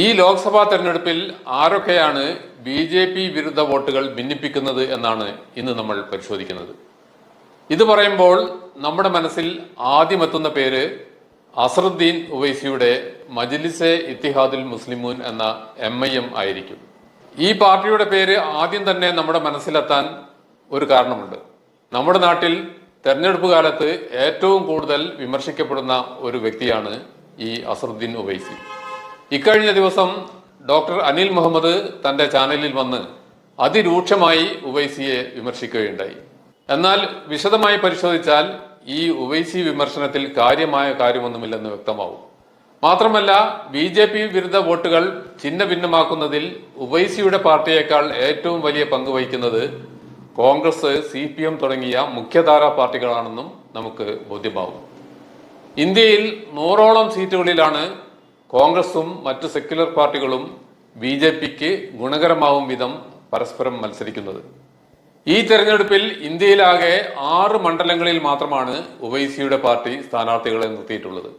ഈ ലോക്സഭാ തെരഞ്ഞെടുപ്പിൽ ആരൊക്കെയാണ് ബി ജെ പി വിരുദ്ധ വോട്ടുകൾ ഭിന്നിപ്പിക്കുന്നത് എന്നാണ് ഇന്ന് നമ്മൾ പരിശോധിക്കുന്നത്. ഇത് പറയുമ്പോൾ നമ്മുടെ മനസ്സിൽ ആദ്യമെത്തുന്ന പേര് അസറുദ്ദീൻ ഉവൈസിയുടെ മജ്ലിസെ ഇത്തിഹാദുൽ മുസ്ലിമൂൻ എന്ന എം ഐ എം ആയിരിക്കും. ഈ പാർട്ടിയുടെ പേര് ആദ്യം തന്നെ നമ്മുടെ മനസ്സിലെത്താൻ ഒരു കാരണമുണ്ട്. നമ്മുടെ നാട്ടിൽ തെരഞ്ഞെടുപ്പ് കാലത്ത് ഏറ്റവും കൂടുതൽ വിമർശിക്കപ്പെടുന്ന ഒരു വ്യക്തിയാണ് ഈ അസറുദ്ദീൻ ഉവൈസി. ഇക്കഴിഞ്ഞ ദിവസം ഡോക്ടർ അനിൽ മുഹമ്മദ് തന്റെ ചാനലിൽ വന്ന് അതിരൂക്ഷമായി ഉവൈസിയെ വിമർശിക്കുകയുണ്ടായി. എന്നാൽ വിശദമായി പരിശോധിച്ചാൽ ഈ ഉവൈസി വിമർശനത്തിൽ കാര്യമായ കാര്യമൊന്നുമില്ലെന്ന് വ്യക്തമാവും. മാത്രമല്ല ബി ജെ പി വിരുദ്ധ വോട്ടുകൾ ചിഹ്ന ഭിന്നമാക്കുന്നതിൽ ഉവൈസിയുടെ പാർട്ടിയേക്കാൾ ഏറ്റവും വലിയ പങ്ക് വഹിക്കുന്നത് കോൺഗ്രസ് സി പി എം തുടങ്ങിയ മുഖ്യധാരാ പാർട്ടികളാണെന്നും നമുക്ക് ബോധ്യമാവും. ഇന്ത്യയിൽ നൂറോളം സീറ്റുകളിലാണ് കോൺഗ്രസും മറ്റു സെക്യുലർ പാർട്ടികളും ബി ജെ പിക്ക് ഗുണകരമാവും വിധം പരസ്പരം മത്സരിക്കുന്നത്. ഈ തെരഞ്ഞെടുപ്പിൽ ഇന്ത്യയിലാകെ ആറ് മണ്ഡലങ്ങളിൽ മാത്രമാണ് ഉവൈസിയുടെ പാർട്ടി സ്ഥാനാർത്ഥികളെ നിർത്തിയിട്ടുള്ളത്.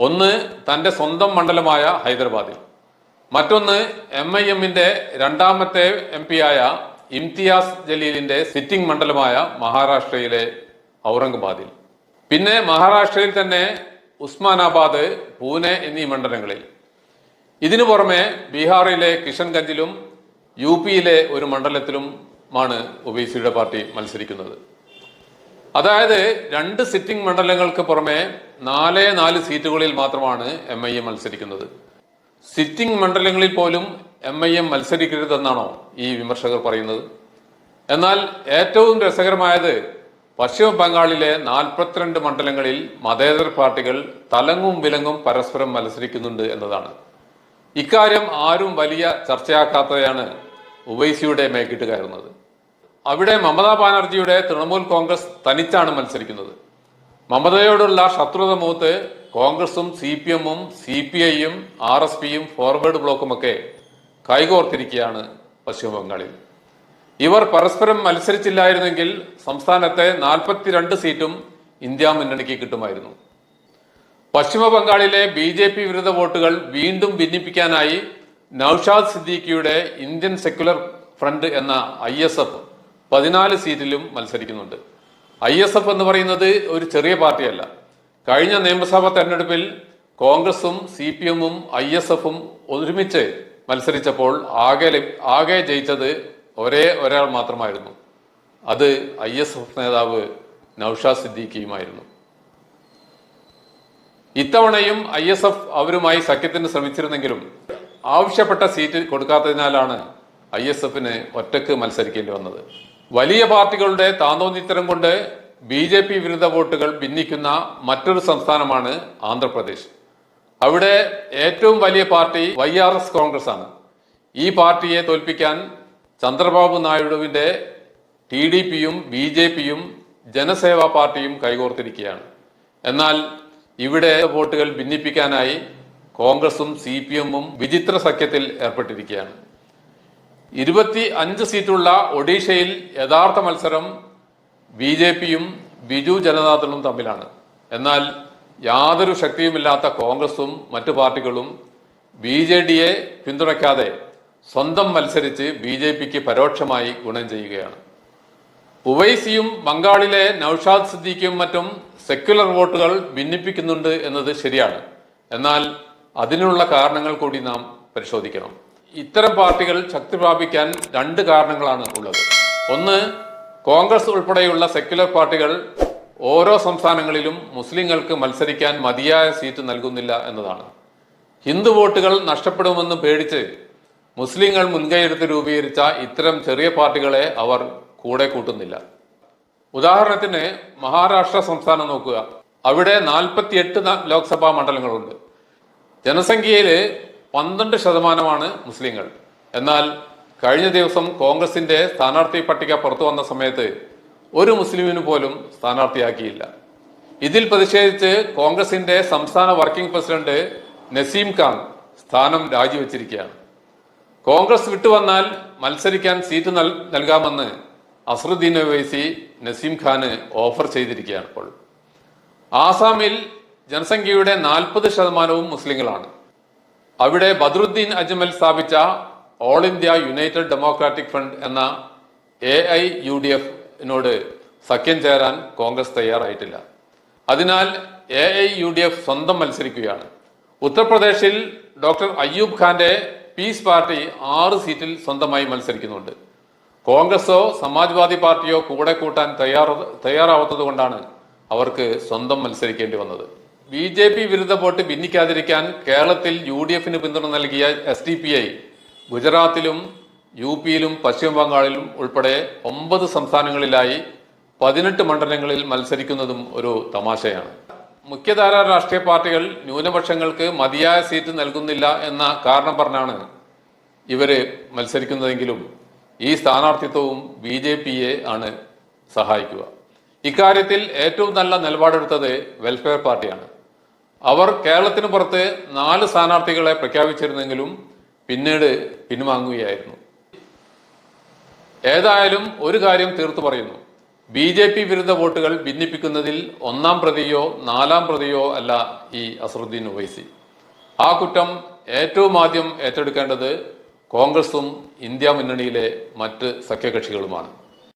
ഒന്ന് തന്റെ സ്വന്തം മണ്ഡലമായ ഹൈദരാബാദിൽ. മറ്റൊന്ന് എം ഐ രണ്ടാമത്തെ എം ആയ ഇംതിയാസ് ജലീലിന്റെ സിറ്റിംഗ് മണ്ഡലമായ മഹാരാഷ്ട്രയിലെ ഔറംഗബാദിൽ. പിന്നെ മഹാരാഷ്ട്രയിൽ തന്നെ ഉസ്മാനാബാദ് പൂനെ എന്നീ മണ്ഡലങ്ങളിൽ. ഇതിനു പുറമെ ബീഹാറിലെ കിഷൻഗഞ്ചിലും യു പിയിലെ ഒരു മണ്ഡലത്തിലുമാണ് ഒബിസിയുടെ പാർട്ടി മത്സരിക്കുന്നത്. അതായത് രണ്ട് സിറ്റിംഗ് മണ്ഡലങ്ങൾക്ക് പുറമെ നാലേ നാല് സീറ്റുകളിൽ മാത്രമാണ് എം ഐ എം മത്സരിക്കുന്നത്. സിറ്റിംഗ് മണ്ഡലങ്ങളിൽ പോലും എം ഐ എം മത്സരിക്കരുതെന്നാണോ ഈ വിമർശകർ പറയുന്നത്? എന്നാൽ ഏറ്റവും രസകരമായത് പശ്ചിമ ബംഗാളിലെ നാൽപ്പത്തിരണ്ട് മണ്ഡലങ്ങളിൽ മതേതര പാർട്ടികൾ തലങ്ങും വിലങ്ങും പരസ്പരം മത്സരിക്കുന്നുണ്ട് എന്നതാണ്. ഇക്കാര്യം ആരും വലിയ ചർച്ചയാക്കാത്തതാണ് ഉവൈസിയുടെ മേക്കിട്ട് കയറുന്നത് അവിടെ മമതാ ബാനർജിയുടെ തൃണമൂൽ കോൺഗ്രസ് തനിച്ചാണ് മത്സരിക്കുന്നത്. മമതയോടുള്ള ശത്രുത മൂത്ത് കോൺഗ്രസും സി പി എമ്മും സി പി ഐയും ആർ എസ് പിയും ഫോർവേഡ് ബ്ലോക്കുമൊക്കെ കൈകോർത്തിരിക്കുകയാണ് പശ്ചിമ ബംഗാളിൽ ഇവർ പരസ്പരം മത്സരിച്ചില്ലായിരുന്നെങ്കിൽ സംസ്ഥാനത്തെ നാൽപ്പത്തിരണ്ട് സീറ്റും ഇന്ത്യ മുന്നണിക്ക് കിട്ടുമായിരുന്നു. പശ്ചിമ ബംഗാളിലെ ബി ജെ പി വിരുദ്ധ വോട്ടുകൾ വീണ്ടും ഭിന്നിപ്പിക്കാനായി നൌഷാദ് സിദ്ദീഖിയുടെ ഇന്ത്യൻ സെക്യുലർ ഫ്രണ്ട് എന്ന ഐ എസ് എഫ് പതിനാല് സീറ്റിലും മത്സരിക്കുന്നുണ്ട്. ഐ എസ് എഫ് എന്ന് പറയുന്നത് ഒരു ചെറിയ പാർട്ടിയല്ല. കഴിഞ്ഞ നിയമസഭാ തെരഞ്ഞെടുപ്പിൽ കോൺഗ്രസും സി പി എമ്മും ഐ എസ് എഫും ഒരുമിച്ച് മത്സരിച്ചപ്പോൾ ആകെ ആകെ ജയിച്ചത് ഒരേ ഒരാൾ മാത്രമായിരുന്നു. അത് ഐ എസ് എഫ് നേതാവ് നൌഷാദ് സിദ്ദീഖിയുമായിരുന്നു. ഇത്തവണയും ഐ എസ് എഫ് അവരുമായി സഖ്യത്തിന് ശ്രമിച്ചിരുന്നെങ്കിലും ആവശ്യപ്പെട്ട സീറ്റ് കൊടുക്കാത്തതിനാലാണ് ഐ എസ് എഫിന് ഒറ്റയ്ക്ക് മത്സരിക്കേണ്ടി വന്നത്. വലിയ പാർട്ടികളുടെ താന്തോന്നിത്തരം കൊണ്ട് ബി ജെ പി വിരുദ്ധ വോട്ടുകൾ ഭിന്നിക്കുന്ന മറ്റൊരു സംസ്ഥാനമാണ് ആന്ധ്രാപ്രദേശ്. അവിടെ ഏറ്റവും വലിയ party Y R S Congress ആണ്. ഈ പാർട്ടിയെ തോൽപ്പിക്കാൻ ചന്ദ്രബാബു നായിഡുവിന്റെ ടി ഡി പിയും ബി ജെ പിയും ജനസേവാ പാർട്ടിയും കൈകോർത്തിരിക്കുകയാണ്. എന്നാൽ ഇവിടെ വോട്ടുകൾ ഭിന്നിപ്പിക്കാനായി കോൺഗ്രസും സി പി എമ്മും വിചിത്ര സഖ്യത്തിൽ ഏർപ്പെട്ടിരിക്കുകയാണ്. ഇരുപത്തി അഞ്ച് സീറ്റുള്ള ഒഡീഷയിൽ യഥാർത്ഥ മത്സരം ബി ജെ പിയും ബിജു ജനതാദളും തമ്മിലാണ്. എന്നാൽ യാതൊരു ശക്തിയുമില്ലാത്ത കോൺഗ്രസും മറ്റു പാർട്ടികളും ബി ജെ ഡിയെ പിന്തുണയ്ക്കാതെ സ്വന്തം മത്സരിച്ച് ബി ജെ പിക്ക് പരോക്ഷമായി ഗുണം ചെയ്യുകയാണ്. ഉവൈസിയും ബംഗാളിലെ നൌഷാദ് സിദ്ദീഖും മറ്റും സെക്യുലർ വോട്ടുകൾ ഭിന്നിപ്പിക്കുന്നുണ്ട് എന്നത് ശരിയാണ്. എന്നാൽ അതിനുള്ള കാരണങ്ങൾ കൂടി നാം പരിശോധിക്കണം. ഇത്തരം പാർട്ടികൾ ശക്തി പ്രാപിക്കാൻ രണ്ട് കാരണങ്ങളാണ് ഉള്ളത്. ഒന്ന് കോൺഗ്രസ് ഉൾപ്പെടെയുള്ള സെക്യുലർ പാർട്ടികൾ ഓരോ സംസ്ഥാനങ്ങളിലും മുസ്ലിങ്ങൾക്ക് മത്സരിക്കാൻ മതിയായ സീറ്റ് നൽകുന്നില്ല എന്നതാണ്. ഹിന്ദു വോട്ടുകൾ നഷ്ടപ്പെടുമെന്ന് പേടിച്ച് മുസ്ലിങ്ങൾ മുൻകൈയെടുത്ത് രൂപീകരിച്ച ഇത്തരം ചെറിയ പാർട്ടികളെ അവർ കൂടെ കൂട്ടുന്നില്ല. ഉദാഹരണത്തിന് മഹാരാഷ്ട്ര സംസ്ഥാനം നോക്കുക. അവിടെ നാൽപ്പത്തിയെട്ട് ലോക്സഭാ മണ്ഡലങ്ങളുണ്ട്. ജനസംഖ്യയിൽ പന്ത്രണ്ട് ശതമാനമാണ് മുസ്ലിങ്ങൾ. എന്നാൽ കഴിഞ്ഞ ദിവസം കോൺഗ്രസിന്റെ സ്ഥാനാർത്ഥി പട്ടിക പുറത്തു വന്ന സമയത്ത് ഒരു മുസ്ലിമിന് പോലും സ്ഥാനാർത്ഥിയാക്കിയില്ല. ഇതിൽ പ്രതിഷേധിച്ച് കോൺഗ്രസിന്റെ സംസ്ഥാന വർക്കിംഗ് പ്രസിഡന്റ് നസീം ഖാൻ സ്ഥാനം രാജിവെച്ചിരിക്കുകയാണ്. കോൺഗ്രസ് വിട്ടുവന്നാൽ മത്സരിക്കാൻ സീറ്റ് നൽ നൽകാമെന്ന് അസറുദ്ദീൻ ഒവൈസി നസീം ഖാന് ഓഫർ ചെയ്തിരിക്കുകയാണ് ഇപ്പോൾ. ആസാമിൽ ജനസംഖ്യയുടെ നാൽപ്പത് ശതമാനവും മുസ്ലിങ്ങളാണ്. അവിടെ ബദ്രുദ്ദീൻ അജ്മൽ സ്ഥാപിച്ച All India United Democratic Front എന്ന എ ഐ യു ഡി എഫിനോട് സഖ്യം ചേരാൻ കോൺഗ്രസ് തയ്യാറായിട്ടില്ല. അതിനാൽ A I U D F സ്വന്തം മത്സരിക്കുകയാണ്. ഉത്തർപ്രദേശിൽ ഡോക്ടർ അയ്യൂബ് ഖാന്റെ പീസ് പാർട്ടി ആറ് സീറ്റിൽ സ്വന്തമായി മത്സരിക്കുന്നുണ്ട്. കോൺഗ്രസോ സമാജ്വാദി പാർട്ടിയോ കൂടെ കൂട്ടാൻ തയ്യാറ തയ്യാറാവാത്തത് കൊണ്ടാണ് അവർക്ക് സ്വന്തം മത്സരിക്കേണ്ടി വന്നത്. ബി ജെ പി വിരുദ്ധ വോട്ട് ഭിന്നിക്കാതിരിക്കാൻ കേരളത്തിൽ യു ഡി എഫിന് പിന്തുണ നൽകിയ എസ് ഡി പി ഐ ഗുജറാത്തിലും യു പിയിലും പശ്ചിമ ബംഗാളിലും ഉൾപ്പെടെ ഒമ്പത് സംസ്ഥാനങ്ങളിലായി പതിനെട്ട് മണ്ഡലങ്ങളിൽ മത്സരിക്കുന്നതും ഒരു തമാശയാണ്. മുഖ്യധാര രാഷ്ട്രീയ പാർട്ടികൾ ന്യൂനപക്ഷങ്ങൾക്ക് മതിയായ സീറ്റ് നൽകുന്നില്ല എന്ന കാരണം പറഞ്ഞാണ് ഇവർ മത്സരിക്കുന്നതെങ്കിലും ഈ സ്ഥാനാർത്ഥിത്വവും ബി ജെ പിയെ ആണ് സഹായിക്കുക. ഇക്കാര്യത്തിൽ ഏറ്റവും നല്ല നിലപാടെടുത്തത് വെൽഫെയർ പാർട്ടിയാണ്. അവർ കേരളത്തിന് പുറത്ത് നാല് സ്ഥാനാർത്ഥികളെ പ്രഖ്യാപിച്ചിരുന്നെങ്കിലും പിന്നീട് പിൻവാങ്ങുകയായിരുന്നു. ഏതായാലും ഒരു കാര്യം തീർത്തു പറയുന്നു. ബി ജെ പി വിരുദ്ധ വോട്ടുകൾ ഭിന്നിപ്പിക്കുന്നതിൽ ഒന്നാം പ്രതിയോ നാലാം പ്രതിയോ അല്ല ഈ അസറുദ്ദീൻ ഒവൈസി. ആ കുറ്റം ഏറ്റവും ആദ്യം ഏറ്റെടുക്കേണ്ടത് കോൺഗ്രസും ഇന്ത്യ മുന്നണിയിലെ മറ്റ് സഖ്യകക്ഷികളുമാണ്.